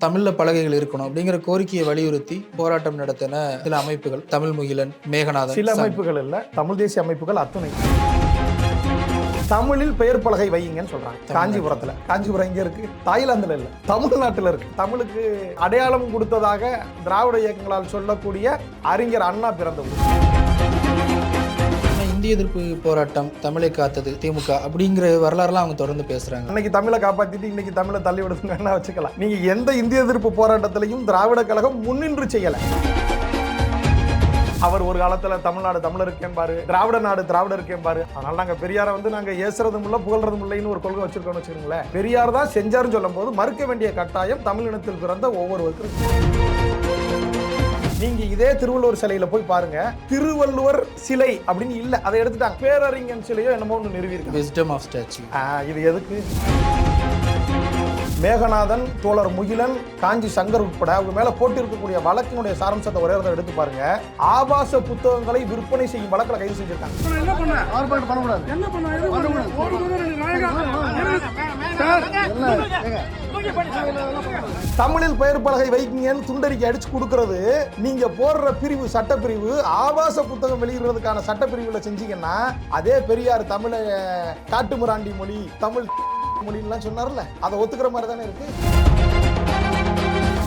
தமிழ்ல பலகைகள் இருக்கணும் அப்படிங்கிற கோரிக்கையை வலியுறுத்தி போராட்டம் நடத்தின சில அமைப்புகள் தமிழ் முகிலன் மேகநாதன் சில. அமைப்புகள் இல்ல தமிழ் தேசிய அமைப்புகள் அத்துணை. தமிழில் பெயர் பலகை வையுங்கன்னு சொல்றாங்க. காஞ்சிபுரத்துல. காஞ்சிபுரம் எங்க இருக்கு? தாய்லாந்துல இல்ல. தமிழ்நாட்டுல இருக்கு. தமிழுக்கு அடையாளம் கொடுத்ததாக திராவிட இயக்கங்களால் சொல்லக்கூடிய அறிஞர் அண்ணா பிறந்த ஊர் ஆனா இந்திய எதிர்ப்பு போராட்டம் தமிழை காத்தது திமுக அப்படிங்கிற வரலாறுலாம் அவங்க தொடர்ந்து பேசுறாங்க. அன்னைக்கு தமிழை காப்பாத்திட்டு இன்னைக்கு தமிழை தள்ளி விடுதுங்கன்னா வச்சுக்கலாம். நீங்க எந்த இந்திய எதிர்ப்பு போராட்டத்திலையும் திராவிட கழகம் முன்னின்று செய்யல. அவர் ஒரு காலத்துல தமிழ்நாடு தமிழருக்கேன் பாரு திராவிட நாடு திராவிடருக்கேன் பாரு. அதனால நாங்க பெரியாரை வந்து நாங்க ஏசுறதும் இல்ல புகழ்றதும் இல்லைன்னு ஒரு கொள்கை வச்சிருக்கோம்னு வச்சுக்கோங்களேன். பெரியார் தான் செஞ்சாருன்னு சொல்லும் போது மறுக்க வேண்டிய கட்டாயம் தமிழினத்தில் பிறந்த ஒவ்வொருவருக்கும் நீங்க இதே திருவள்ளுவர் சிலையில போய் பாருங்க. திருவள்ளுவர் சிலை அப்படின்னு இல்ல அதை எடுத்துட்டாங்க. பேரறிஞன் சிலையோ என்னமோ ஒன்று நிறுவியிருக்காங்க. விஸ்டம் ஆஃப் ஸ்டாச்சு இது எதுக்கு? மேகநாதன் தோழர் முகிலன் காஞ்சி சங்கர் உட்பட அவங்க மேல போட்டு இருக்கக்கூடிய வழக்கினுடைய சாராம்சத்தை ஒரே இடத்துல எடுத்து பாருங்க. ஆபாச புத்தகங்களை விற்பனை செய்யும் வழக்கில் கைது செஞ்சிருக்காங்க. தமிழில் பெயர் பலகை வைக்கிங்கன்னு துண்டறிக்கை அடிச்சு கொடுக்கறது நீங்க போடுற பிரிவு சட்டப்பிரிவு ஆபாச புத்தகம் வெளியிடுறதுக்கான சட்டப்பிரிவுல செஞ்சீங்கன்னா அதே பெரியார் தமிழை காட்டுமிராண்டி மொழி தமிழ் மொழின்லாம் சொன்னார்ல அதை ஒத்துக்கிற மாதிரி தானே இருக்கு?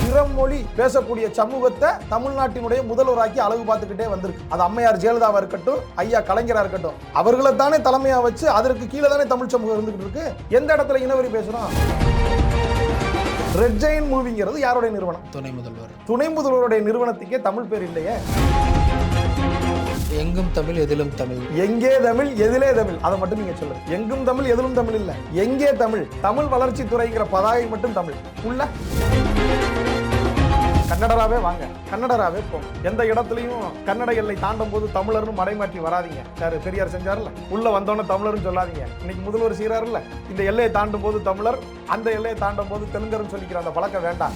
பிறமொழி பேசக்கூடிய சமூகத்தை தமிழ்நாட்டினுடைய முதல்வராக்கி அழகு பார்த்துக்கிட்டே வந்திருக்கு. அது அம்மையார் ஜெயலலிதாவா இருக்கட்டும் ஐயா கலைஞரா இருக்கட்டும் அவர்களை தானே தலைமையா வச்சு அதற்கு கீழே தானே தமிழ் சமூகம் இருந்துகிட்டு இருக்கு? எந்த இடத்துல இனவரி பேசுறோம்? ரெட் ஜெயின் மூவிங்கிறது யாருடைய நிறுவனம்? துணை முதல்வர். துணை முதல்வருடைய நிறுவனத்துக்கே தமிழ் பேர் இல்லையே? எங்கும் தமிழ் எதிலும் தமிழ். எங்கே தமிழ் எதிலே தமிழ்? அதை மட்டும் நீங்க சொல்லுங்க. எங்கும் தமிழ் எதிலும் தமிழ் இல்ல. எங்கே தமிழ்? தமிழ் வளர்ச்சி துறைங்கிற பதாகை மட்டும் தமிழ். உள்ள. கன்னடராவே வாங்க. கன்னடராவே போங்க எந்த இடத்துலையும் கன்னட எல்லை தாண்டும் போது தமிழர்னு மடைமாற்றி வராதீங்க. சார் பெரியார் செஞ்சார்ல உள்ள வந்தோன்னே தமிழர்னு சொல்லாதீங்க. இன்னைக்கு முதல்வர் செய்யறாருல்ல இந்த எல்லையை தாண்டும் போது தமிழர் அந்த எல்லையை தாண்டும் போது தெலுங்கர்னு சொல்லிக்கிற அந்த பழக்கம் வேண்டாம்.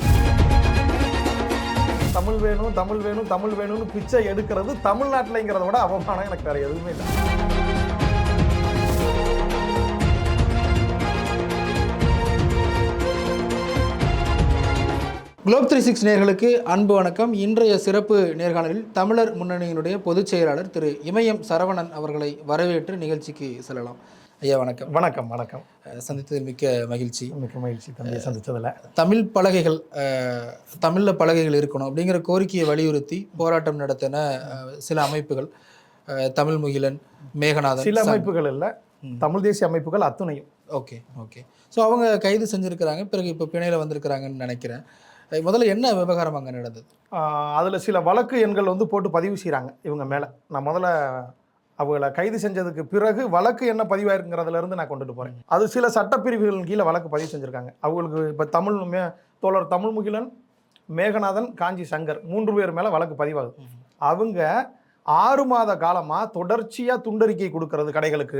தமிழ் வேணும் தமிழ் வேணும் தமிழ் வேணும்னு பிச்சை எடுக்கிறது தமிழ்நாட்டிலங்கிறத விட அவமானம் எனக்கு வேற எதுவுமே இல்லை. குளோப் த்ரீ சிக்ஸ் நேர்களுக்கு அன்பு வணக்கம். இன்றைய சிறப்பு நேர்காணலில் தமிழர் முன்னணியினுடைய பொதுச் செயலாளர் திரு இமயம் சரவணன் அவர்களை வரவேற்று நிகழ்ச்சிக்கு செல்லலாம். ஐயா வணக்கம். வணக்கம் வணக்கம். சந்தித்ததில் மிக்க மகிழ்ச்சி. மிக்க மகிழ்ச்சி தம்பியை சந்திச்சதுல தமிழ் பலகைகள் தமிழ்ல பலகைகள் இருக்கணும் அப்படிங்கிற கோரிக்கையை வலியுறுத்தி போராட்டம் நடத்தின சில அமைப்புகள் தமிழ் முகிலன் மேகநாதன் சில. அமைப்புகள் இல்ல. தமிழ் தேசிய அமைப்புகள் அத்துணையும். Okay okay. ஸோ அவங்க கைது செஞ்சுருக்கிறாங்க. பிறகு இப்போ பிணையில் வந்திருக்கிறாங்கன்னு நினைக்கிறேன். முதல்ல என்ன விவகாரம் அங்கே நடந்தது? அதில் சில வழக்கு எண்கள் வந்து போட்டு பதிவு செய்கிறாங்க இவங்க மேலே. நான் முதல்ல அவங்கள கைது செஞ்சதுக்கு பிறகு வழக்கு என்ன பதிவாயிருக்குங்கிறதுலேருந்து நான் கொண்டுட்டு போகிறேன் அது சில சட்டப்பிரிவுகளின் கீழே வழக்கு பதிவு செஞ்சுருக்காங்க. அவங்களுக்கு இப்போ தமிழ் மே தோழர் தமிழ் முகிலன் மேகநாதன் காஞ்சி சங்கர் மூன்று பேர் மேலே வழக்கு பதிவாகுது. அவங்க ஆறு மாத காலமாக தொடர்ச்சியாக துண்டறிக்கை கொடுக்கறது கடைகளுக்கு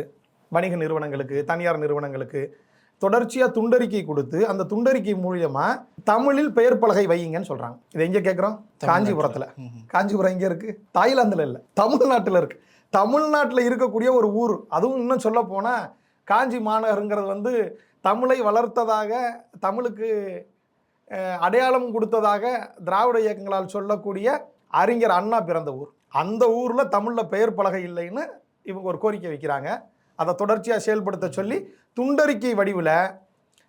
வணிக நிறுவனங்களுக்கு தனியார் நிறுவனங்களுக்கு தொடர்ச்சியா துண்டறிக்கை கொடுத்து அந்த துண்டறிக்கை மூலியமா தமிழில் பெயர் பலகை வையுங்கன்னு சொல்றாங்க. இது எங்க கேட்குறோம் காஞ்சிபுரத்துல. காஞ்சிபுரம் எங்க இருக்கு? தாய்லாந்துல இல்ல. தமிழ்நாட்டுல இருக்கு. தமிழ்நாட்டுல இருக்கக்கூடிய ஒரு ஊர். அதுவும் இன்னும் சொல்ல போனா காஞ்சி மாநகருங்கிறது வந்து தமிழை வளர்த்ததாக தமிழுக்கு அடையாளம் கொடுத்ததாக திராவிட இயக்கங்களால் சொல்லக்கூடிய அறிஞர் அண்ணா பிறந்த ஊர். அந்த ஊர்ல தமிழ்ல பெயர் பலகை இல்லைன்னு இவங்க ஒரு கோரிக்கை வைக்கிறாங்க. அதை தொடர்ச்சியாக செயல்படுத்த சொல்லி துண்டறிக்கை வடிவில்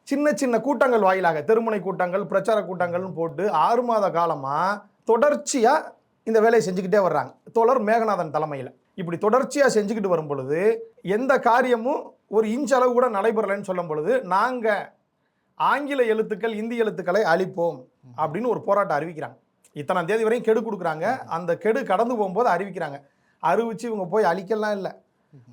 சின்ன சின்ன கூட்டங்கள் வாயிலாக தெருமுனை கூட்டங்கள் பிரச்சார கூட்டங்கள்னு போட்டு ஆறு மாத காலமாக தொடர்ச்சியாக இந்த வேலையை செஞ்சுக்கிட்டே வர்றாங்க. தோழர் மேகநாதன் தலைமையில். இப்படி தொடர்ச்சியாக செஞ்சுக்கிட்டு வரும் பொழுது எந்த காரியமும் ஒரு இன்ச் அளவு கூட நடைபெறலைன்னு சொல்லும் பொழுது நாங்கள் ஆங்கில எழுத்துக்கள் இந்தி எழுத்துக்களை அழிப்போம் அப்படின்னு ஒரு போராட்டம் அறிவிக்கிறாங்க. இத்தனாம் தேதி வரையும் கெடு கொடுக்குறாங்க. அந்த கெடு கடந்து போகும்போது அறிவிக்கிறாங்க. அறிவிச்சு இவங்க போய் அழிக்கலாம் இல்லை.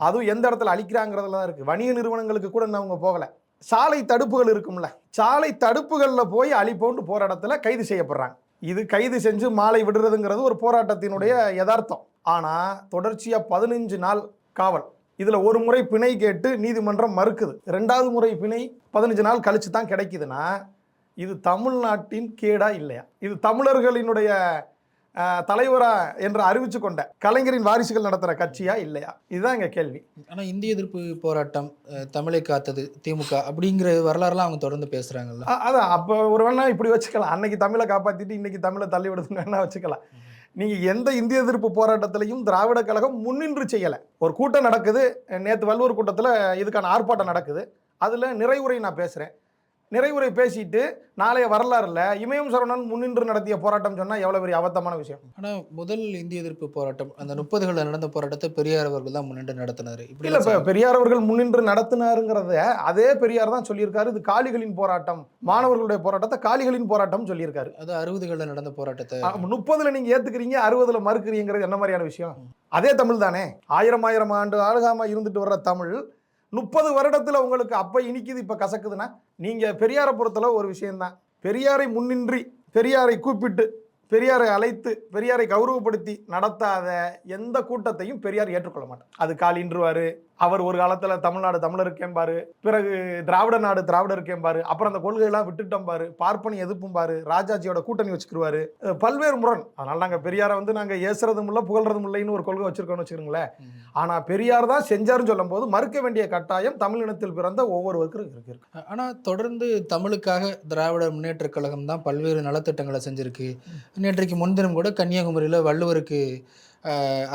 அதுவும் எந்த இடத்துல அழிக்கிறாங்கிறதுல தான் இருக்குது வணிக நிறுவனங்களுக்கு கூட இன்னும் அவங்க போகலை. சாலை தடுப்புகள் இருக்கும்ல. சாலை தடுப்புகளில் போய் அழிப்போன்ட்டு போகிற இடத்துல கைது செய்யப்படுறாங்க. இது கைது செஞ்சு மாலை விடுறதுங்கிறது ஒரு போராட்டத்தினுடைய யதார்த்தம். ஆனால் தொடர்ச்சியாக பதினஞ்சு நாள் காவல். இதில் ஒரு முறை பிணை கேட்டு நீதிமன்றம் மறுக்குது. ரெண்டாவது முறை பிணை பதினஞ்சு நாள் கழிச்சு தான் கிடைக்குதுன்னா இது தமிழ்நாட்டின் கேடா இல்லையா? இது தமிழர்களினுடைய தலைவரா என்று அறிவிச்சு கொண்ட கலைஞரின் வாரிசுகள் நடத்துற கட்சியா இல்லையா? இதுதான் எங்க கேள்வி. ஆனால் இந்திய எதிர்ப்பு போராட்டம் தமிழை காத்தது திமுக அப்படிங்கிற வரலாறுலாம் அவங்க தொடர்ந்து பேசுகிறாங்கல்ல அதான். அப்போ ஒரு வேணா இப்படி வச்சுக்கலாம். அன்னைக்கு தமிழை காப்பாத்திட்டு இன்னைக்கு தமிழை தள்ளி விடுதுன்னு வேணா வச்சுக்கலாம். நீங்க எந்த இந்திய எதிர்ப்பு போராட்டத்திலையும் திராவிட கழகம் முன்னின்று செய்யலை. ஒரு கூட்டம் நடக்குது. நேற்று வள்ளுவர் கூட்டத்தில் இதுக்கான ஆர்ப்பாட்டம் நடக்குது. அதில் நிறைவுரை நான் பேசுகிறேன் நிறைவுரை பேசிட்டு நாளைய வரலாறுல இமயம் சரவணன் முன்னின்று நடத்திய போராட்டம் சொன்னா எவ்வளவு பெரிய அபத்தமான விஷயம்? ஆனால் முதல் இந்திய எதிர்ப்பு போராட்டம் அந்த முப்பதுகளில் நடந்த போராட்டத்தை பெரியார் அவர்கள் தான் முன்னின்று நடத்தினார். இப்படி இல்ல இப்ப பெரியார் அவர்கள் முன்னின்று நடத்தினாருங்கிறத அதே பெரியார் தான் சொல்லியிருக்காரு. இது காளிகளின் போராட்டம் மாணவர்களுடைய போராட்டத்தை காளிகளின் போராட்டம் சொல்லியிருக்காரு. அது அறுபதுகளில் நடந்த போராட்டத்தை. முப்பதுல நீங்க ஏத்துக்கிறீங்க அறுபதுல மறுக்கிறீங்கிறது என்ன மாதிரியான விஷயம்? அதே தமிழ் தானே. ஆயிரம் ஆயிரம் ஆண்டு ஆளுகாம இருந்துட்டு வர்ற தமிழ் முப்பது வருடத்தில் உங்களுக்கு அப்போ இனிக்குது இப்போ கசக்குதுன்னா நீங்கள் பெரியாரை பொறுத்தளவு ஒரு விஷயந்தான் பெரியாரை முன்னின்றி பெரியாரை கூப்பிட்டு பெரியாரை அழைத்து பெரியாரை கௌரவப்படுத்தி நடத்தாத எந்த கூட்டத்தையும் பெரியார் ஏற்றுக்கொள்ள மாட்டார். அது காலின்றுவார் அவர் ஒரு காலத்துல தமிழ்நாடு தமிழருக்கேம்பாரு பிறகு திராவிட நாடு திராவிடருக்கேம்பாரு அப்புறம் அந்த கொள்கையெல்லாம் விட்டுட்டோம் பாரு. பார்ப்பனி எதிர்ப்பும் பாரு. ராஜாஜியோட கூட்டணி வச்சுக்கிருவாரு. பல்வேறு முரண். அதனால நாங்க பெரியாரை வந்து நாங்க ஏசுறதும் இல்லை புகழ்றதும் இல்லைன்னு ஒரு கொள்கை வச்சிருக்கோம்னு வச்சுக்கோங்களேன். ஆனா பெரியார் தான் செஞ்சாருன்னு சொல்லும் போது மறுக்க வேண்டிய கட்டாயம் தமிழினத்தில் பிறந்த ஒவ்வொருவருக்கும் இருக்கு ஆனால் தொடர்ந்து தமிழுக்காக திராவிட முன்னேற்றக் கழகம் தான் பல்வேறு நலத்திட்டங்களை செஞ்சிருக்கு. நேற்றைக்கு முன்தினம் கூட கன்னியாகுமரியில் வள்ளுவருக்கு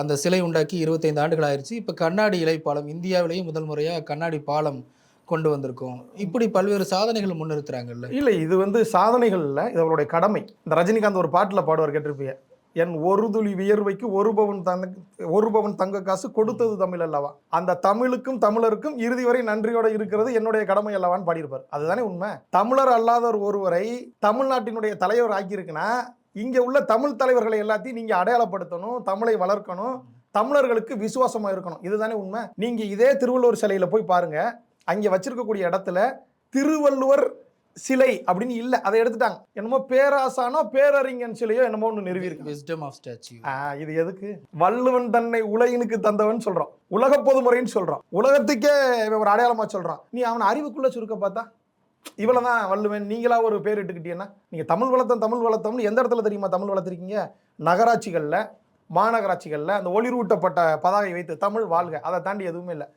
அந்த சிலை உண்டாக்கி இருபத்தைந்து ஆண்டுகள் ஆயிடுச்சு இப்போ கண்ணாடி இலை பாலம் இந்தியாவிலேயே முதல் முறையாக கண்ணாடி பாலம் கொண்டு வந்திருக்கோம். இப்படி பல்வேறு சாதனைகள் முன்னிறுத்துறாங்கல்ல? இல்லை இது வந்து சாதனைகள் இல்லை இது அவருடைய கடமை. இந்த ரஜினிகாந்த் ஒரு பாட்டில் பாடுவார் கேட்டிருப்பீங்க. என் ஒரு துளி வியர்வைக்கு ஒரு பவன் தங்க ஒரு பவன் தங்க காசு கொடுத்தது தமிழ் அல்லவா? அந்த தமிழுக்கும் தமிழருக்கும் இறுதி வரை நன்றியோட இருக்கிறது என்னுடைய கடமை அல்லவான்னு பாடியிருப்பார். அதுதானே உண்மை? தமிழர் அல்லாதவர் ஒருவரை தமிழ்நாட்டினுடைய தலைவர் ஆக்கியிருக்குன்னா இங்க உள்ள தமிழ் தலைவர்களை எல்லாத்தையும் நீங்க அடையாளப்படுத்தணும் தமிழை வளர்க்கணும் தமிழர்களுக்கு விசுவாசமா இருக்கணும். இதுதானே உண்மை? நீங்க இதே திருவள்ளுவர் சிலையில போய் பாருங்க. அங்க வச்சிருக்கக்கூடிய இடத்துல திருவள்ளுவர் சிலை அப்படின்னு இல்ல. அதை எடுத்துட்டாங்க. என்னமோ பேராசானோ பேரறிஞன் சிலையோ என்னமோ ஒன்று நிறுவியிருக்கு. விஸ்டம் ஆஃப் ஸ்டாச்சு இது எதுக்கு? வள்ளுவன் தன்னை உலகினுக்கு தந்தவன் சொல்றோம் உலக பொதுமுறைன்னு சொல்றோம் உலகத்துக்கே ஒரு அடையாளமா சொல்றான். நீ அவன் அறிவுக்குள்ள சுருக்க பார்த்தா? இவ்வளோ தான் வள்ளுவன். நீங்களாக ஒரு பேர் இட்டுக்கிட்டீங்கன்னா நீங்கள் தமிழ் வளர்த்தம் தமிழ் வளர்த்தம்னு எந்த இடத்துல தெரியுமா தமிழ் வளர்த்துருக்கீங்க? நகராட்சிகளில் மாநகராட்சிகளில் அந்த ஒளிரூட்டப்பட்ட பதாகை வைத்து தமிழ் வாழ்க. அதை தாண்டி எதுவுமே இல்லை.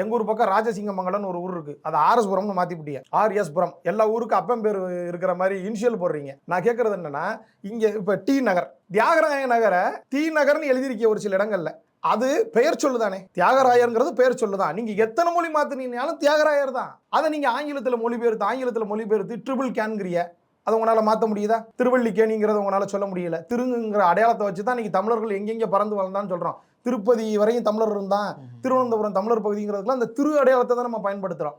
எங்கள் ஊர் பக்கம் ராஜசிங்கமங்கலம்னு ஒரு ஊர் இருக்குது அது ஆர்எஸ் புரம்னு மாத்தி ஆர்எஸ் புரம். எல்லா ஊருக்கு அப்பம் பேர் இருக்கிற மாதிரி இனிஷியல் போடுறீங்க. நான் கேட்குறது என்னென்னா இங்கே இப்போ டி நகர் தியாகராய நகரை டி நகர்னு எழுதியிருக்கிய ஒரு சில இடங்களில் அது பெயர் சொல்லுதானே? தியாகராயர்ங்கிறது பெயர் சொல்லுதான் நீங்க எத்தனை மொழி மாத்தினீங்கனாலும் தியாகராயர் தான். அதை நீங்க ஆங்கிலத்துல மொழிபெயர்த்து ஆங்கிலத்துல மொழிபெயர்த்து ட்ரிபிள் கேன்கிறிய அதை உங்களால மாத்த முடியுதா? திருவள்ளிக்கேணிங்கிறத உங்களால சொல்ல முடியல. திருங்குங்கிற அடையாளத்தை வச்சு தான் இன்னைக்கு தமிழர்கள் எங்கெங்க பறந்து வளர்ந்தான்னு சொல்றோம். திருப்பதி வரையும் தமிழர் இருந்தான். திருவனந்தபுரம் தமிழர் பகுதிங்கிறதுல அந்த திரு அடையாளத்தை தான் நம்ம பயன்படுத்துறோம்.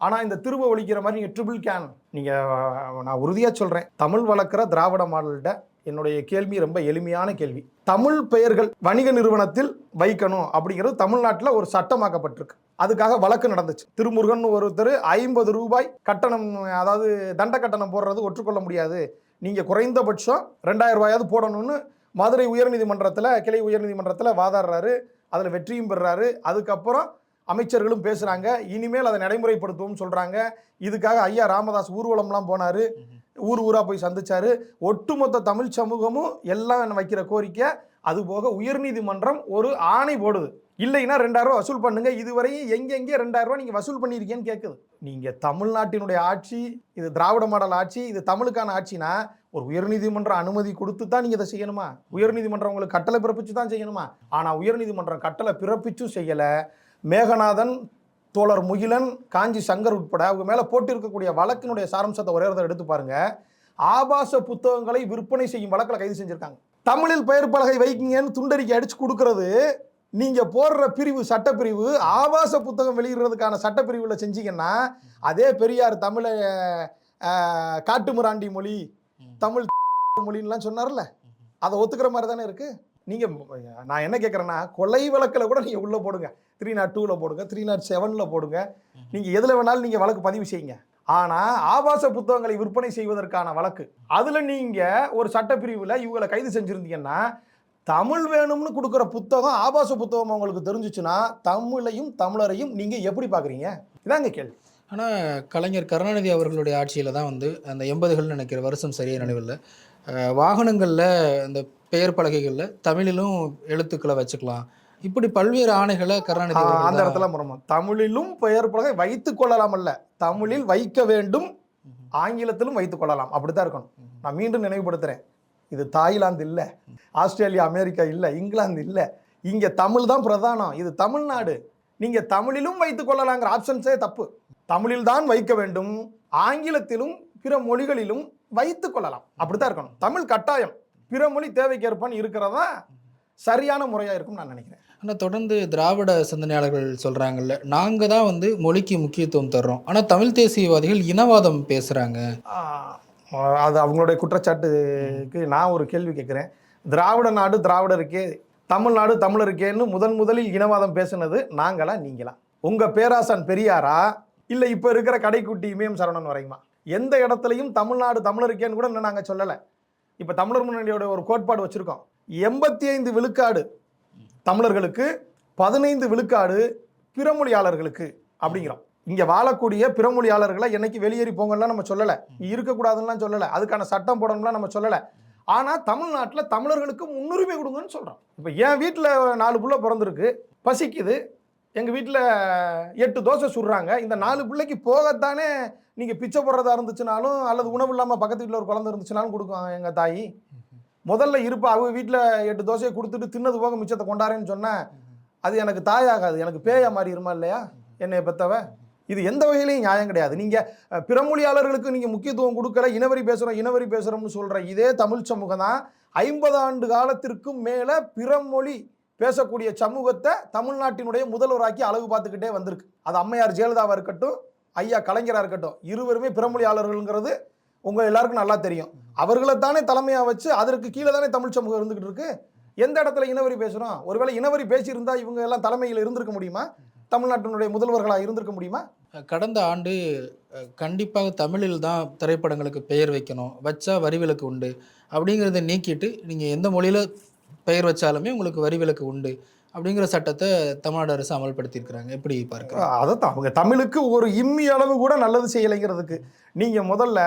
ஆனா இந்த திருவை ஒழிக்கிற மாதிரி நீங்க ட்ரிபிள் கேன் நீங்க அஹ், நான் உறுதியா சொல்றேன். தமிழ் வளர்க்குற திராவிட மாடல்கிட்ட என்னுடைய கேள்வி ரொம்ப எளிமையான கேள்வி. தமிழ் பெயர்கள் வணிக நிறுவனத்தில் வைக்கணும் அப்படிங்கிறது தமிழ்நாட்டில் ஒரு சட்டமாக்கப்பட்டிருக்கு. அதுக்காக வழக்கு நடந்துச்சு. திருமுருகன் ஒருத்தர் ஐம்பது ரூபாய் கட்டணம் அதாவது தண்ட கட்டணம் போடுறது ஒற்றுக்கொள்ள முடியாது. நீங்கள் குறைந்தபட்சம் ரெண்டாயிரம் ரூபாயாவது போடணும்னு மதுரை உயர்நீதிமன்றத்தில் கிளை உயர்நீதிமன்றத்தில் வாதாடுறாரு. அதில் வெற்றியும் பெறுறாரு. அதுக்கப்புறம் அமைச்சர்களும் பேசுகிறாங்க இனிமேல் அதை நடைமுறைப்படுத்துவோம்னு சொல்கிறாங்க இதுக்காக ஐயா ராமதாஸ் ஊர்வலம்லாம் போனார். ஊர் ஊராக போய் சந்தித்தார் ஒட்டுமொத்த தமிழ் சமூகமும் எல்லாம் வைக்கிற கோரிக்கை அதுபோக உயர்நீதிமன்றம் ஒரு ஆணை போடுது. இல்லைன்னா ரெண்டாயிரம் வசூல் பண்ணுங்க. இதுவரையும் எங்கெங்கே ரெண்டாயிரம் ரூபாய் நீங்கள் வசூல் பண்ணியிருக்கேன்னு கேட்குது நீங்கள் தமிழ்நாட்டினுடைய ஆட்சி இது திராவிட மாடல் ஆட்சி இது தமிழுக்கான ஆட்சினா ஒரு உயர்நீதிமன்றம் அனுமதி கொடுத்து தான் நீங்கள் இதை செய்யணுமா? உயர்நீதிமன்றம் உங்களுக்கு கட்டளை பிறப்பிச்சு தான் செய்யணுமா ஆனால் உயர்நீதிமன்றம் கட்டளை பிறப்பிச்சும் செய்யலை. மேகநாதன் தோழர் முகிலன் காஞ்சி சங்கர் உட்பட அவங்க மேலே போட்டிருக்கக்கூடிய வழக்கினுடைய சாராம்சத்தை ஒரே ஒரு எடுத்து பாருங்க. ஆபாச புத்தகங்களை விற்பனை செய்யும் வழக்கில் கைது செஞ்சிருக்காங்க. தமிழில் பெயர் பலகை வைக்கிங்கன்னு துண்டறிக்கை அடிச்சு கொடுக்கறது நீங்க போடுற பிரிவு சட்டப்பிரிவு ஆபாச புத்தகம் வெளியிடுறதுக்கான சட்டப்பிரிவில் செஞ்சீங்கன்னா அதே பெரியார் தமிழை காட்டுமிராண்டி மொழி தமிழ் மொழின்லாம் சொன்னார்ல? அதை ஒத்துக்கிற மாதிரி தானே இருக்கு? நீங்க நான் என்ன கேட்குறேன்னா கொலை வழக்கில் கூட நீங்க உள்ள போடுங்க. த்ரீ நாட் டூவில் போடுங்க த்ரீ நாட் செவனில் போடுங்க. நீங்க எதுல வேணாலும் நீங்க வழக்கு பதிவு செய்யுங்க. ஆனா ஆபாச புத்தகங்களை விற்பனை செய்வதற்கான வழக்கு. அதுல நீங்க ஒரு சட்டப்பிரிவுல இவங்களை கைது செஞ்சிருந்தீங்கன்னா தமிழ் வேணும்னு கொடுக்குற புத்தகம் ஆபாச புத்தகம் உங்களுக்கு தெரிஞ்சுச்சுன்னா தமிழையும் தமிழரையும் நீங்க எப்படி பாக்குறீங்க? இதாங்க கேள்வி. ஆனால் கலைஞர் கருணாநிதி அவர்களுடைய ஆட்சியில் தான் வந்து அந்த எண்பதுகள்னு நினைக்கிற வருஷம் சரியாக நினைவில்லை அஹ், வாகனங்கள்ல இந்த பெயர் பலகைகள்ல தமிழிலும் எழுத்துக்களை வச்சுக்கலாம். இப்படி பல்வேறு ஆணைகளை கருணாநிதி அந்த இடத்துல முறமா தமிழிலும் பெயர் பலகை வைத்துக் கொள்ளலாம் அல்ல. தமிழில் வைக்க வேண்டும் ஆங்கிலத்திலும் வைத்துக் கொள்ளலாம். அப்படித்தான் இருக்கணும். நான் மீண்டும் நினைவுபடுத்துறேன். இது தாய்லாந்து இல்ல ஆஸ்திரேலியா அமெரிக்கா இல்ல இங்கிலாந்து இல்ல. இங்க தமிழ் தான் பிரதானம். இது தமிழ்நாடு. நீங்க தமிழிலும் வைத்துக் கொள்ளலாங்கிற ஆப்ஷன்ஸே தப்பு. தமிழில் தான் வைக்க வேண்டும் ஆங்கிலத்திலும் பிற மொழிகளிலும் வைத்துக் கொள்ளலாம். அப்படித்தான் இருக்கணும். தமிழ் கட்டாயம். பிற மொழி தேவைக்கேற்பன்னு இருக்கிறதா சரியான முறையா இருக்கும் நான் நினைக்கிறேன். ஆனால் தொடர்ந்து திராவிட சிந்தனையாளர்கள் சொல்றாங்கல்ல நாங்க தான் வந்து மொழிக்கு முக்கியத்துவம் தர்றோம். ஆனா தமிழ் தேசியவாதிகள் இனவாதம் பேசுறாங்க. ஆஹ் அது அவங்களுடைய குற்றச்சாட்டுக்கு நான் ஒரு கேள்வி கேட்குறேன். திராவிட நாடு திராவிடருக்கே தமிழ்நாடு தமிழருக்கேன்னு முதன் முதலில் இனவாதம் பேசுனது நாங்களா நீங்களா? உங்க பேராசான் பெரியாரா? இல்லை இப்போ இருக்கிற கடைக்குட்டி இமயம் சரவணன் வரையுமா? எந்த இடத்துலையும் தமிழ்நாடு தமிழருக்கேன்னு கூட இன்னும் நாங்கள் சொல்லலை. இப்போ தமிழர் முன்னணியோட ஒரு கோட்பாடு வச்சுருக்கோம். எண்பத்தி ஐந்து விழுக்காடு தமிழர்களுக்கு பதினைந்து விழுக்காடு பிறமொழியாளர்களுக்கு அப்படிங்கிறோம். இங்கே வாழக்கூடிய பிறமொழியாளர்களை என்னைக்கு வெளியேறி போங்கலாம் நம்ம சொல்லலை. இருக்கக்கூடாதுன்னுலாம் சொல்லலை. அதுக்கான சட்டம் போடணும்லாம் நம்ம சொல்லலை. ஆனால் தமிழ்நாட்டில் தமிழர்களுக்கு முன்னுரிமை கொடுங்கன்னு சொல்கிறோம் இப்போ என் வீட்டில் நாலு புள்ள பிறந்திருக்கு. பசிக்குது. எங்கள் வீட்டில் எட்டு தோசை சுடுறாங்க. இந்த நாலு பிள்ளைக்கு போகத்தானே நீங்கள் பிச்சை போடுறதா இருந்துச்சுனாலும் அல்லது உணவு இல்லாமல் பக்கத்து வீட்டில் ஒரு குழந்தை இருந்துச்சுனாலும் கொடுக்கும் எங்கள் தாய். முதல்ல இருப்பா அவங்க வீட்டில் எட்டு தோசையை கொடுத்துட்டு தின்னது போக மிச்சத்தை கொண்டாரேன்னு சொன்னேன் அது எனக்கு தாயாகாது எனக்கு பேயா மாறி இருமா இல்லையா? என்னை பெற்றவ இது எந்த வகையிலையும் நியாயம் கிடையாது. நீங்கள் பிறமொழியாளர்களுக்கு நீங்கள் முக்கியத்துவம் கொடுக்கல இனவரி பேசுகிறோம் இனவரி பேசுகிறோம்னு சொல்கிற இதே தமிழ் சமூகம் தான் ஐம்பது ஆண்டு காலத்திற்கும் மேலே பிறமொழி பேசக்கூடிய சமூகத்தை தமிழ்நாட்டினுடைய முதல்வராக்கி அழகு பார்த்துக்கிட்டே வந்திருக்கு. அது அம்மையார் ஜெயலலிதாவாக இருக்கட்டும் ஐயா கலைஞராக இருக்கட்டும் இருவருமே பிறமொழியாளர்கள்ங்கிறது உங்கள் எல்லாருக்கும் நல்லா தெரியும். அவர்களை தானே தலைமையாக வச்சு அதற்கு கீழே தானே தமிழ் சமூகம் இருந்துகிட்டு இருக்கு. எந்த இடத்துல இனவரி பேசுகிறோம் ஒருவேளை இனவரி பேசியிருந்தா இவங்க எல்லாம் தலைமையில் இருந்திருக்க முடியுமா? தமிழ்நாட்டினுடைய முதல்வர்களாக இருந்திருக்க முடியுமா? கடந்த ஆண்டு கண்டிப்பாக தமிழில் தான் திரைப்படங்களுக்கு பெயர் வைக்கணும். வச்சா வரிவிலக்கு உண்டு. அப்படிங்கிறத நீக்கிட்டு நீங்கள் எந்த மொழியில் பெயர் வச்சாலுமே உங்களுக்கு வரி விலக்கு உண்டு அப்படிங்கிற சட்டத்தை தமிழ்நாடு அரசு அமல்படுத்தியிருக்கிறாங்க. எப்படி பார்க்க அதைத்தான். அவங்க தமிழுக்கு ஒரு இம்மி அளவு கூட நல்லது செய்யலைங்கிறதுக்கு நீங்கள் முதல்ல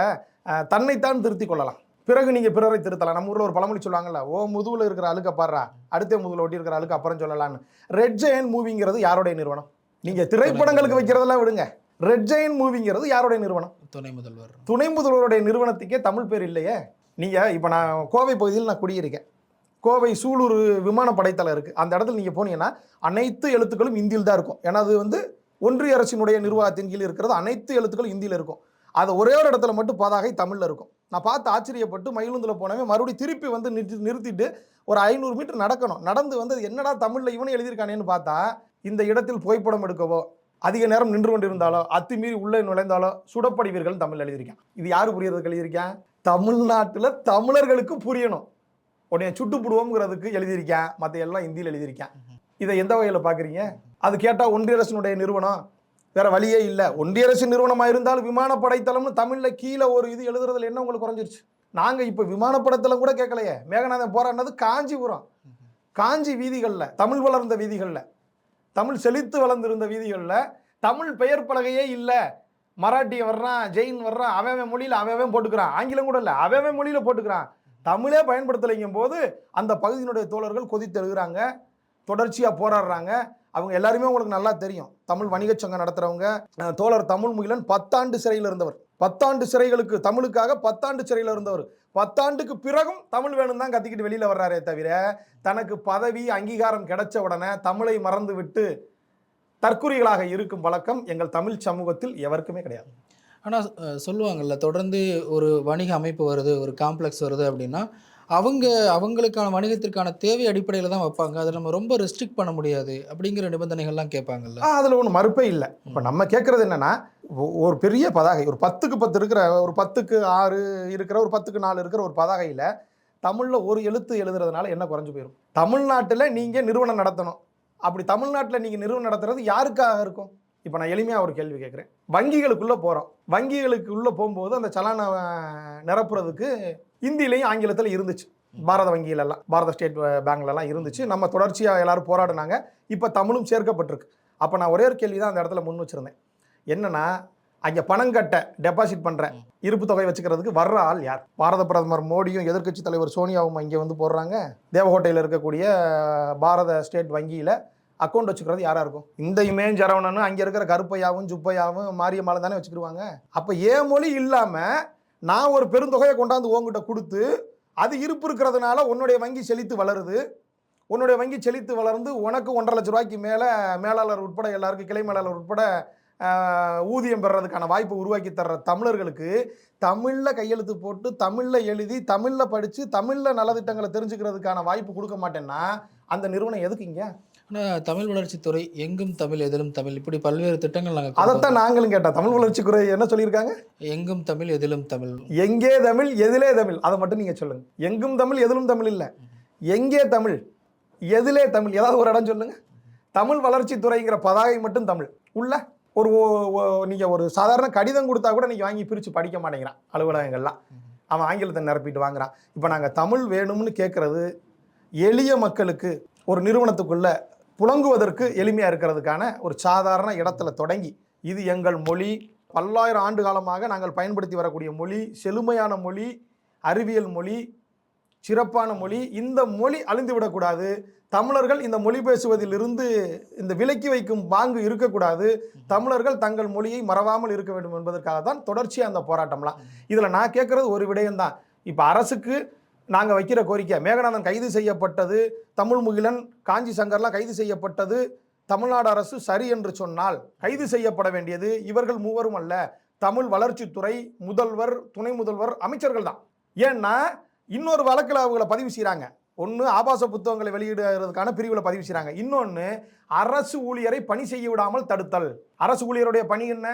தன்னைத்தான் திருத்திக் கொள்ளலாம். பிறகு நீங்கள் பிறரை திருத்தலாம். நம்ம ஊரில் ஒரு பழமொழி சொல்லுவாங்கல்ல ஓ முதுகில் இருக்கிற அழுக்க பாடுறா அடுத்த முதுகில் ஒட்டி இருக்கிற அழுக்கு அப்புறம் சொல்லலாம்னு. ரெட் ஜெயன் மூவிங்கிறது யாருடைய நிறுவனம்? நீங்கள் திரைப்படங்களுக்கு வைக்கிறதெல்லாம் விடுங்க. ரெட் ஜெயன் மூவிங்கிறது யாருடைய நிறுவனம்? துணை முதல்வர். துணை முதல்வருடைய நிறுவனத்துக்கே தமிழ் பேர் இல்லையே. நீங்கள் இப்போ நான் கோவை பகுதியில் நான் குடியிருக்கேன். கோவை சூலூர் விமானப்படைத்தலை இருக்குது அந்த இடத்துல நீங்கள் போனீங்கன்னா அனைத்து எழுத்துக்களும் இந்தியில் தான் இருக்கும். ஏன்னா அது வந்து ஒன்றிய அரசினுடைய நிர்வாகத்தின் கீழ் இருக்கிறது. அனைத்து எழுத்துக்களும் இந்தியில் இருக்கும். அது ஒரே ஒரு இடத்துல மட்டும் பதாகை தமிழில் இருக்கும். நான் பார்த்து ஆச்சரியப்பட்டு மயிலுந்தில் போனவன் மறுபடியும் திருப்பி வந்து நிறுத்தி நிறுத்திட்டு ஒரு ஐநூறு மீட்டர் நடக்கணும். நடந்து வந்து என்னடா தமிழில் இவனே எழுதியிருக்கானேன்னு பார்த்தா இந்த இடத்தில் புகைப்படம் எடுக்கவோ அதிக நேரம் நின்று கொண்டிருந்தாலோ அத்துமீறி உள்ளே நுழைந்தாலோ சுடப்படுவீர்கள் தமிழ் எழுதியிருக்கேன். இது யாரு புரியறதுக்கு எழுதியிருக்கேன்? தமிழ்நாட்டில் தமிழர்களுக்கு புரியணும். உடனே சுட்டுப்புடுவோங்கிறதுக்கு எழுதியிருக்கேன். மற்ற எல்லாம் இந்தியில் எழுதியிருக்கேன். இதை எந்த வகையில் பார்க்குறீங்க? அது கேட்டால் ஒன்றிய அரசினுடைய நிறுவனம். வேற வழியே இல்லை. ஒன்றிய அரசு நிறுவனமாக இருந்தால் விமானப்படைத்தளம்னு தமிழில் கீழே ஒரு இது எழுதுறதுல என்ன உங்களுக்கு குறைஞ்சிருச்சு? நாங்கள் இப்போ விமானப்படைத்தளம் கூட கேட்கலையே. மேகநாதன் போராடினது காஞ்சிபுரம். காஞ்சி வீதிகளில் தமிழ் வளர்ந்த வீதிகளில் தமிழ் செழித்து வளர்ந்திருந்த வீதிகளில் தமிழ் பெயர் பலகையே இல்லை. மராட்டிய வர்றான் ஜெயின் வர்றான் அவன் மொழியில் அவன் போட்டுக்கிறான். ஆங்கிலம் கூட இல்லை அவன் மொழியில் போட்டுக்கிறான். தமிழே பயன்படுத்தலைங்கும் போது அந்த பகுதியினுடைய தோழர்கள் கொதித்து தொடர்ச்சியாக போராடுறாங்க. அவங்க எல்லாருமே உங்களுக்கு நல்லா தெரியும். தமிழ் வணிகச் சங்கம் நடத்துகிறவங்க தோழர் தமிழ் முகிலன் பத்தாண்டு சிறையில் இருந்தவர். பத்தாண்டு சிறைகளுக்கு தமிழுக்காக பத்தாண்டு சிறையில் இருந்தவர். பத்தாண்டுக்கு பிறகும் தமிழ் வேணும் தான் கத்திக்கிட்டு வெளியில் வர்றாரே தவிர தனக்கு பதவி அங்கீகாரம் கிடைச்ச உடனே தமிழை மறந்து விட்டு தற்குறிகளாக இருக்கும் பழக்கம் எங்கள் தமிழ் சமூகத்தில் எவருக்குமே கிடையாது. ஆனால் சொல்லுவாங்கல்ல தொடர்ந்து ஒரு வணிக அமைப்பு வருது ஒரு காம்ப்ளெக்ஸ் வருது அப்படின்னா அவங்க அவங்களுக்கான வணிகத்திற்கான தேவை அடிப்படையில் தான் வைப்பாங்க. அதை நம்ம ரொம்ப ரெஸ்ட்ரிக்ட் பண்ண முடியாது அப்படிங்கிற நிபந்தனைகள்லாம் கேட்பாங்கல்ல. அதில் ஒன்றும் மறுப்பே இல்லை. இப்போ நம்ம கேட்குறது என்னன்னா ஒரு பெரிய பதாகை ஒரு பத்துக்கு பத்து இருக்கிற ஒரு பத்துக்கு ஆறு இருக்கிற ஒரு பத்துக்கு நாலு இருக்கிற ஒரு பதாகையில் தமிழில் ஒரு எழுத்து எழுதுறதுனால என்ன குறைஞ்சு போயிடும் தமிழ்நாட்டில் நீங்கள் நிறுவனம் நடத்தணும். அப்படி தமிழ்நாட்டில் நீங்கள் நிறுவனம் நடத்துறது யாருக்காக இருக்கும்? இப்போ நான் எளிமையாக ஒரு கேள்வி கேட்குறேன் வங்கிகளுக்குள்ளே போகிறோம் வங்கிகளுக்குள்ளே போகும்போது அந்த சலானை நிரப்புறதுக்கு இந்தியிலையும் ஆங்கிலத்தில் இருந்துச்சு. பாரத வங்கியிலலாம் பாரத ஸ்டேட் பேங்க்லலாம் இருந்துச்சு. நம்ம தொடர்ச்சியாக எல்லாரும் போராடினாங்க. இப்போ தமிழும் சேர்க்கப்பட்டிருக்கு. அப்போ நான் ஒரே ஒரு கேள்வி தான் அந்த இடத்துல முன் வச்சுருந்தேன். என்னென்னா அங்கே பணம் கட்ட டெபாசிட் பண்ணுற இருப்பு தொகை வச்சுக்கிறதுக்கு வர்ற ஆள் யார்? பாரத பிரதமர் மோடியும் எதிர்க்கட்சி தலைவர் சோனியாவும் இங்கே வந்து போடுறாங்க. தேவகோட்டையில் இருக்கக்கூடிய பாரத ஸ்டேட் வங்கியில் அக்கௌண்ட் வச்சுக்கிறது யாராக இருக்கும்? இந்த இமேஜ் அரவணனும் அங்கே இருக்கிற கருப்பையாவும் சுப்பையாவும் மாரியம்மாலும் தானே வச்சுக்கிடுவாங்க அப்போ ஏ மொழி இல்லாமல் நான் ஒரு பெருந்தொகையை கொண்டாந்து உங்ககிட்ட கொடுத்து அது இருப்பு இருக்கிறதுனால உன்னுடைய வங்கி செழித்து வளருது. உன்னுடைய வங்கி செழித்து வளர்ந்து உனக்கு ஒன்றரை லட்ச ரூபாய்க்கு மேலே மேலாளர் உட்பட எல்லாருக்கும் கிளை மேலாளர் உட்பட ஊதியம் பெறுறதுக்கான வாய்ப்பு உருவாக்கி தர்ற தமிழர்களுக்கு தமிழில் கையெழுத்து போட்டு தமிழில் எழுதி தமிழில் படித்து தமிழில் நலத்திட்டங்களை தெரிஞ்சுக்கிறதுக்கான வாய்ப்பு கொடுக்க மாட்டேன்னா அந்த நிறுவனம் எதுக்கு இங்கே? ஆனால் தமிழ் வளர்ச்சித்துறை எங்கும் தமிழ் எதிலும் தமிழ்? இப்படி பல்வேறு திட்டங்கள் நாங்கள் அதைத்தான் நாங்களும் கேட்டோம். தமிழ் வளர்ச்சி குறை என்ன சொல்லியிருக்காங்க? எங்கும் தமிழ் எதிலும் தமிழ். எங்கே தமிழ் எதிலே தமிழ்? அதை மட்டும் நீங்கள் சொல்லுங்க. எங்கும் தமிழ் எதிலும் தமிழ் இல்லை. எங்கே தமிழ் எதிலே தமிழ்? ஏதாவது ஒரு இடம் சொல்லுங்க. தமிழ் வளர்ச்சித்துறைங்கிற பதாகை மட்டும் தமிழ். உள்ள ஒரு நீங்கள் ஒரு சாதாரண கடிதம் கொடுத்தா கூட நீங்கள் வாங்கி பிரித்து படிக்க மாட்டேங்கிறான் அலுவலகங்கள்லாம். அவன் ஆங்கிலத்தை நிரப்பிட்டு வாங்குறான். இப்போ நாங்கள் தமிழ் வேணும்னு கேட்குறது எளிய மக்களுக்கு ஒரு நிறுவனத்துக்குள்ள புழங்குவதற்கு எளிமையாக இருக்கிறதுக்கான ஒரு சாதாரண இடத்துல தொடங்கி இது எங்கள் மொழி. பல்லாயிரம் ஆண்டு காலமாக நாங்கள் பயன்படுத்தி வரக்கூடிய மொழி செழுமையான மொழி அறிவியல் மொழி சிறப்பான மொழி. இந்த மொழி அழிந்து விடக்கூடாது. தமிழர்கள் இந்த மொழி பேசுவதிலிருந்து இந்த விலக்கி வைக்கும் பாங்கு இருக்கக்கூடாது. தமிழர்கள் தங்கள் மொழியை மறவாமல் இருக்க வேண்டும் என்பதற்காக தான் தொடர்ச்சியாக அந்த போராட்டம்லாம். இதில் நான் கேட்குறது ஒரு விடயம்தான். இப்போ அரசுக்கு நாங்கள் வைக்கிற கோரிக்கை. மேகநாதன் கைது செய்யப்பட்டது தமிழ் முகிலன் காஞ்சி சங்கர்லாம் கைது செய்யப்பட்டது தமிழ்நாடு அரசு சரி என்று சொன்னால் கைது செய்யப்பட வேண்டியது இவர்கள் மூவரும் அல்ல. தமிழ் வளர்ச்சித்துறை முதல்வர் துணை முதல்வர் அமைச்சர்கள் தான். ஏன்னா இன்னொரு வழக்கில் அவங்கள பதிவு செய்கிறாங்க ஒன்று ஆபாச புத்தகங்களை வெளியிடுறதுக்கான பிரிவில் பதிவு செய்கிறாங்க இன்னொன்று அரசு ஊழியரை பணி செய்ய விடாமல் தடுத்தல். அரசு ஊழியருடைய பணி என்ன?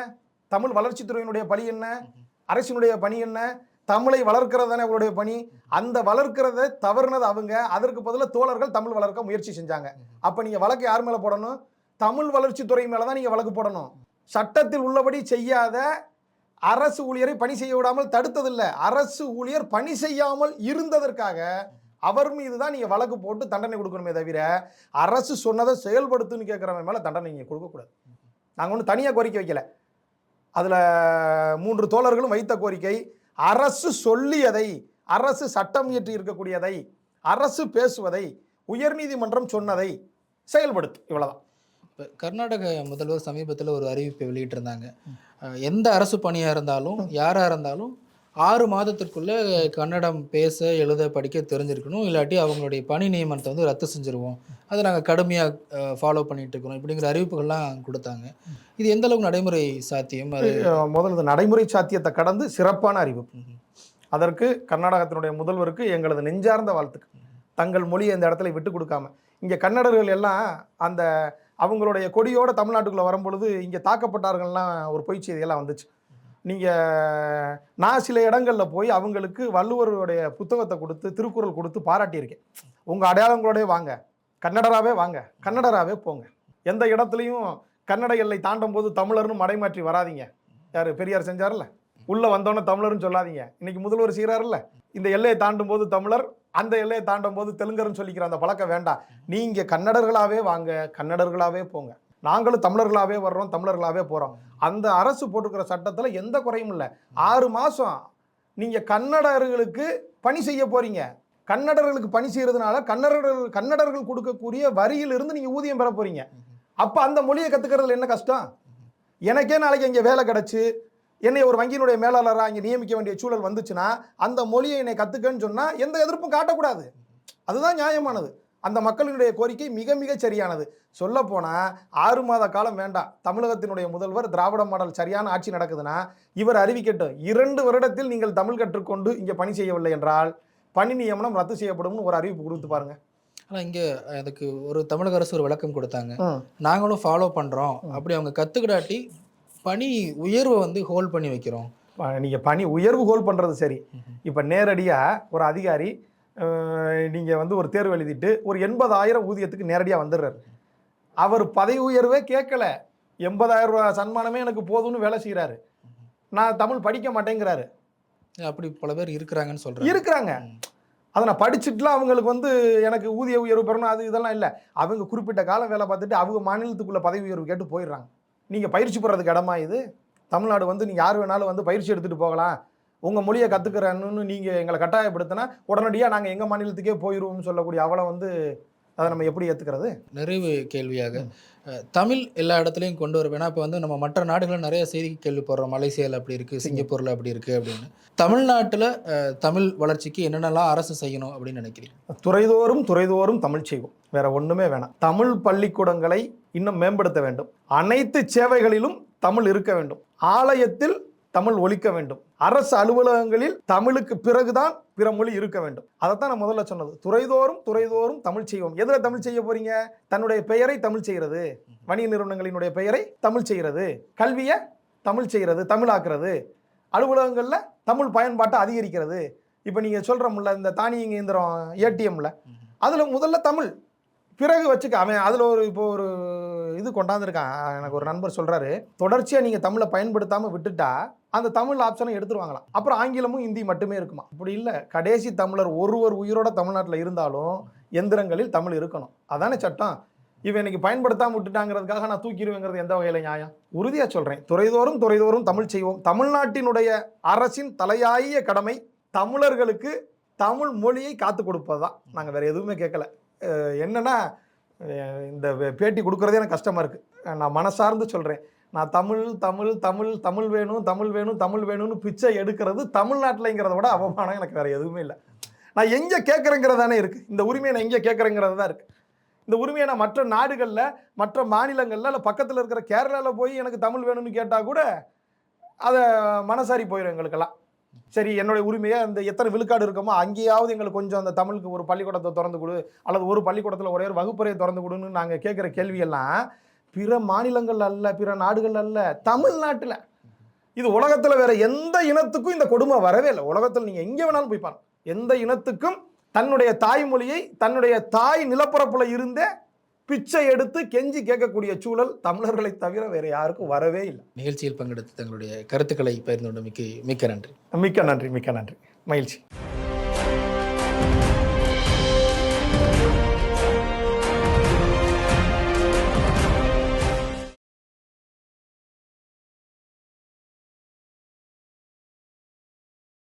தமிழ் வளர்ச்சித்துறையினுடைய பணி என்ன? அரசினுடைய பணி என்ன? தமிழை வளர்க்கிறது தானே அவங்களுடைய பணி. அந்த வளர்க்கிறத தவறுனது அவங்க. அதற்கு பதிலாக தோழர்கள் தமிழ் வளர்க்க முயற்சி செஞ்சாங்க. அப்போ நீங்கள் வழக்கு யார் மேலே போடணும்? தமிழ் வளர்ச்சித்துறை மேலே தான் நீங்கள் வழக்கு போடணும். சட்டத்தில் உள்ளபடி செய்யாத அரசு ஊழியரை பணி செய்ய விடாமல் தடுத்ததில்லை. அரசு ஊழியர் பணி செய்யாமல் இருந்ததற்காக அவர் மீது தான் நீங்கள் வழக்கு போட்டு தண்டனை கொடுக்கணுமே தவிர அரசு சொன்னதை செயல்படுத்துன்னு கேட்குறவன் மேலே தண்டனை நீங்கள் கொடுக்கக்கூடாது நாங்கள் ஒன்றும் தனியாக கோரிக்கை வைக்கல. அதில் மூன்று தோழர்களும் வைத்த கோரிக்கை அரசு சொல்லியதை அரசு சட்டம் இயற்றி இருக்கக்கூடியதை அரசு பேசுவதை உயர்நீதிமன்றம் சொன்னதை செயல்படுத்து. இவ்வளோதான் இப்போ கர்நாடக முதல்வர் சமீபத்தில் ஒரு அறிவிப்பை வெளியிட்டிருந்தாங்க. எந்த அரசு பணியாக இருந்தாலும் யாராக இருந்தாலும் ஆறு மாதத்திற்குள்ளே கன்னடம் பேச எழுத படிக்க தெரிஞ்சிருக்கணும். இல்லாட்டி அவங்களுடைய பணி நியமனத்தை வந்து ரத்து செஞ்சுருவோம். அதை நாங்கள் கடுமையாக ஃபாலோ பண்ணிட்டு இருக்கிறோம். இப்படிங்கிற அறிவிப்புகள்லாம் கொடுத்தாங்க. இது எந்த அளவுக்கு நடைமுறை சாத்தியம்? அது முதல்ல நடைமுறை சாத்தியத்தை கடந்து சிறப்பான அறிவிப்பு. அதற்கு கர்நாடகத்தினுடைய முதல்வருக்கு எங்களது நெஞ்சார்ந்த வாழ்த்துக்கள். தங்கள் மொழியை இந்த இடத்துல விட்டு கொடுக்காம. இங்கே கன்னடர்கள் எல்லாம் அந்த அவங்களுடைய கொடியோட தமிழ்நாட்டுக்குள்ளே வரும்பொழுது இங்கே தாக்கப்பட்டார்கள்லாம் ஒரு பொய் செய்தியெல்லாம் வந்துச்சு. நீங்கள் நான் சில இடங்களில் போய் அவங்களுக்கு வள்ளுவருடைய புத்தகத்தை கொடுத்து திருக்குறள் கொடுத்து பாராட்டியிருக்கேன். உங்கள் அடையாளங்களோடய வாங்க. கன்னடராகவே வாங்க. கன்னடராகவே போங்க. எந்த இடத்துலையும் கன்னட எல்லை தாண்டும் போது தமிழர்னு மடைமாற்றி வராதீங்க. யார் பெரியார் செஞ்சார்ல உள்ளே வந்தோன்னே தமிழர்னு சொல்லாதீங்க. இன்னைக்கு முதல்வர் செய்கிறாருல்ல இந்த எல்லையை தாண்டும் போது தமிழர் அந்த எல்லையை தாண்டும் போது தெலுங்கர்னு சொல்லிக்கிற அந்த பழக்கம் வேண்டாம். நீங்கள் கன்னடர்களாகவே வாங்க. கன்னடர்களாகவே போங்க. நாங்களும் தமிழர்களாகவே வர்றோம் தமிழர்களாகவே போகிறோம் அந்த அரசு போட்டுக்கிற சட்டத்தில் எந்த குறையும் இல்லை. ஆறு மாதம் நீங்கள் கன்னடர்களுக்கு பணி செய்ய போகிறீங்க கன்னடர்களுக்கு பணி செய்கிறதுனால கன்னடர்கள் கன்னடர்கள் கொடுக்கக்கூடிய வரியிலிருந்து நீங்கள் ஊதியம் பெற போகிறீங்க அப்போ அந்த மொழியை கற்றுக்கிறதுல என்ன கஷ்டம்? எனக்கே நாளைக்கு இங்கே வேலை கிடச்சி என்னை ஒரு வங்கியினுடைய மேலாளராக இங்கே நியமிக்க வேண்டிய சூழல் வந்துச்சுன்னா அந்த மொழியை என்னை கற்றுக்கன்னு சொன்னால் எந்த எதிர்ப்பும் காட்டக்கூடாது. அதுதான் நியாயமானது. அந்த மக்களினுடைய கோரிக்கை மிக மிக சரியானது. சொல்லப்போனால் ஆறு மாத காலம் வேண்டாம். தமிழகத்தினுடைய முதல்வர் திராவிட மாடல் சரியான ஆட்சி நடக்குதுன்னா இவர் அறிவிக்கட்டும். இரண்டு வருடத்தில் நீங்கள் தமிழ் கற்றுக்கொண்டு இங்கே பணி செய்யவில்லை என்றால் பணி நியமனம் ரத்து செய்யப்படும்னு ஒரு அறிவிப்பு கொடுத்து பாருங்க. ஆனால் இங்கே அதுக்கு ஒரு தமிழக அரசு ஒரு விளக்கம் கொடுத்தாங்க. நாங்களும் ஃபாலோ பண்ணுறோம் அப்படி அவங்க கற்றுக்கிடாட்டி பணி உயர்வை வந்து ஹோல்ட் பண்ணி வைக்கிறோம். ப- நீங்க பணி உயர்வு கோல் பண்றது சரி. இப்போ நேரடியாக ஒரு அதிகாரி நீங்கள் வந்து ஒரு தேர்வு எழுதிட்டு ஒரு எண்பதாயிரம் ஊதியத்துக்கு நேரடியாக வந்துடுறாரு. அவர் பதவி உயர்வே கேட்கல. எண்பதாயிரம் ரூபாய் சன்மானமே எனக்கு போதும்னு வேலை செய்கிறாரு நான் தமிழ் படிக்க மாட்டேங்கிறாரு. அப்படி பல பேர் இருக்கிறாங்கன்னு சொல்கிறாங்க இருக்கிறாங்க. அதை நான் படிச்சுட்டுலாம் அவங்களுக்கு வந்து எனக்கு ஊதிய உயர்வு பெறணும் அது இதெல்லாம் இல்லை. அவங்க குறிப்பிட்ட காலம் வேலை பார்த்துட்டு அவங்க மாநிலத்துக்குள்ள பதவி உயர்வு கேட்டு போயிடுறாங்க. நீங்கள் பயிற்சி பெறதுக்கு இடமா இது? தமிழ்நாடு வந்து நீ யார் வேணாலும் வந்து பயிற்சி எடுத்துகிட்டு போகலாம். உங்கள் மொழியை கற்றுக்கிறன்னு நீங்கள் எங்களை கட்டாயப்படுத்தினா உடனடியாக நாங்கள் எங்கள் மாநிலத்துக்கே போயிடுவோம்னு சொல்லக்கூடிய அவளை வந்து அதை நம்ம எப்படி ஏற்றுக்கிறது நிறைவு கேள்வியாக. தமிழ் எல்லா இடத்துலையும் கொண்டு வர வேணா இப்போ வந்து நம்ம மற்ற நாடுகளில் நிறைய செய்தி கேள்விப்படுறோம். மலேசியாவில் அப்படி இருக்குது சிங்கப்பூரில் அப்படி இருக்குது அப்படின்னு. தமிழ்நாட்டில் தமிழ் வளர்ச்சிக்கு என்னென்னலாம் அரசு செய்யணும் அப்படின்னு நினைக்கிறீங்க? துறைதோறும் துறைதோறும் தமிழ் செய்வோம். வேற ஒண்ணுமே வேணாம். தமிழ் பள்ளிக்கூடங்களை இன்னும் மேம்படுத்த வேண்டும். அனைத்து சேவைகளிலும் தமிழ் இருக்க வேண்டும். ஆலயத்தில் தமிழ் ஒலிக்க வேண்டும். அரசு அலுவலகங்களில் தமிழுக்கு பிறகுதான் பிற மொழி இருக்க வேண்டும். அதைத்தான் நான் முதல்ல சொன்னது. துறைதோறும் துறைதோறும் தமிழ் செய்வோம். எதில் தமிழ் செய்ய போறீங்க? தன்னுடைய பெயரை தமிழ் செய்கிறது வணிக நிறுவனங்களினுடைய பெயரை தமிழ் செய்கிறது கல்வியை தமிழ் செய்கிறது தமிழாக்குறது. அலுவலகங்களில் தமிழ் பயன்பாட்டை அதிகரிக்கிறது. இப்போ நீங்கள் சொல்கிறோம்ல இந்த தானியங்க இயந்திரம் ஏடிஎம்ல. அதில் முதல்ல தமிழ். பிறகு வச்சுக்க அவன் அதில் ஒரு இப்போ ஒரு இது கொண்டாந்துருக்கான். எனக்கு ஒரு நண்பர் சொல்கிறாரு தொடர்ச்சியாக நீங்கள் தமிழை பயன்படுத்தாமல் விட்டுட்டா அந்த தமிழ் ஆப்ஷனை எடுத்துருவாங்களாம். அப்புறம் ஆங்கிலமும் ஹிந்தி மட்டுமே இருக்குமா? அப்படி இல்லை. கடைசி தமிழர் ஒருவர் உயிரோட தமிழ்நாட்டில் இருந்தாலும் எந்திரங்களில் தமிழ் இருக்கணும். அதானே சட்டம்? இவன் இன்னைக்கு பயன்படுத்தாம விட்டுட்டாங்கிறதுக்காக நான் தூக்கிடுவேங்கிறது எந்த வகையில் நியாயம்? உறுதியாக சொல்கிறேன் துறைதோறும் துறைதோறும் தமிழ் செய்வோம். தமிழ்நாட்டினுடைய அரசின் தலையாய கடமை தமிழர்களுக்கு தமிழ் மொழியை காத்து கொடுப்பது தான் நாங்கள் வேறு எதுவுமே கேட்கல. என்னென்னா இந்த வே- பேட்டி கொடுக்குறதே எனக்கு கஷ்டமாக இருக்குது நான் மனசார்ந்து சொல்கிறேன் நான் தமிழ் தமிழ் தமிழ் தமிழ் வேணும் தமிழ் வேணும் தமிழ் வேணும்னு பிச்சை எடுக்கிறது தமிழ்நாட்டில்ங்கிறத விட அவமானம் எனக்கு வேறு எதுவுமே இல்லை. நான் எங்கே கேட்குறேங்கிறது தானே இருக்குது இந்த உரிமையை நான் எங்கே கேட்குறேங்கிறது தான் இருக்குது இந்த உரிமையை நான் மற்ற நாடுகளில் மற்ற மாநிலங்களில் இல்லை பக்கத்தில் இருக்கிற கேரளாவில் போய் எனக்கு தமிழ் வேணும்னு கேட்டால் கூட அதை மனசாரி போயிடும் எங்களுக்கெல்லாம். சரி என்னுடைய உரிமையை அந்த எத்தனை விழுக்காடு இருக்கமோ அங்கேயாவது எங்களுக்கு கொஞ்சம் அந்த தமிழுக்கு ஒரு பள்ளிக்கூடத்தை திறந்து கொடு அல்லது ஒரு பள்ளிக்கூடத்தில் ஒரே ஒரு வகுப்பறையை திறந்து கொடுன்னு நாங்கள் கேட்குற கேள்வியெல்லாம் பிற மாநிலங்கள் அல்ல பிற நாடுகள் அல்ல தமிழ்நாட்டில். இது உலகத்தில் வேற எந்த இனத்துக்கும் இந்த கொடுமை வரவே இல்லை. உலகத்தில் நீங்கள் எங்கே வேணாலும் போய் பாருங்க. எந்த இனத்துக்கும் தன்னுடைய தாய்மொழியை தன்னுடைய தாய் நிலப்பரப்புல இருந்தே பிச்சை எடுத்து கெஞ்சி கேட்கக்கூடிய சூழல் தமிழர்களை தவிர வேற யாருக்கும் வரவே இல்லை. நிகழ்ச்சியில் பங்கெடுத்து தங்களுடைய கருத்துக்களை பகிர்ந்து கொண்டமைக்கு மிக்க நன்றி. மிக்க நன்றி மிக்க நன்றி. மகிழ்ச்சி.